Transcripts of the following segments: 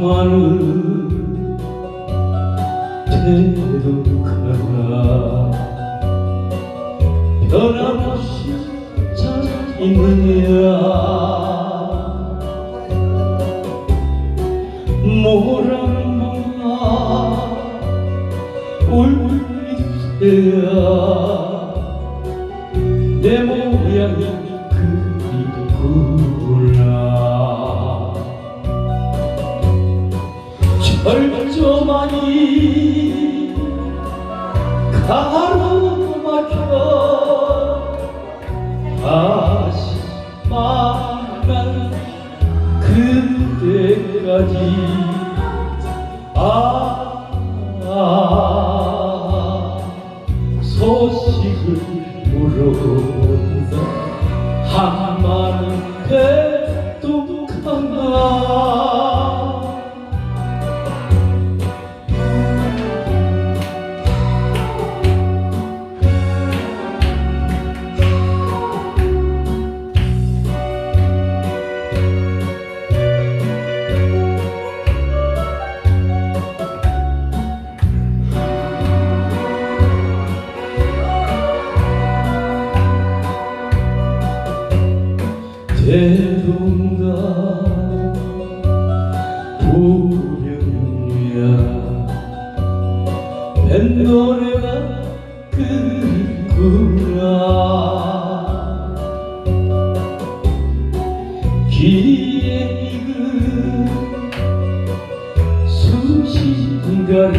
많은 태도가 변함없이 잘 있느냐 뭐라는 마 울리세요 내 모양이 절조만이? 가로막혀 다시 만난 그때까지. 아, 아 소식을 물어본다 한마는 대 대동강 부령이야. 뱃노래가 그립구나. 길에 익은 수신가를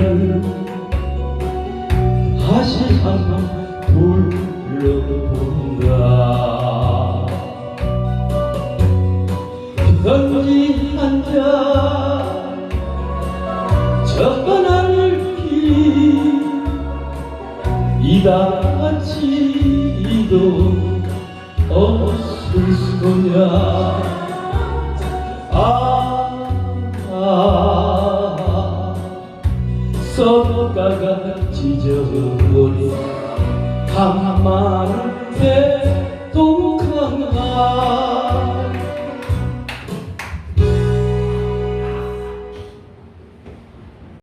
다시 한번 불러본다 이다치도 없을 소냐. 아, 아 서로가가 찢어버린 한마음 대독한가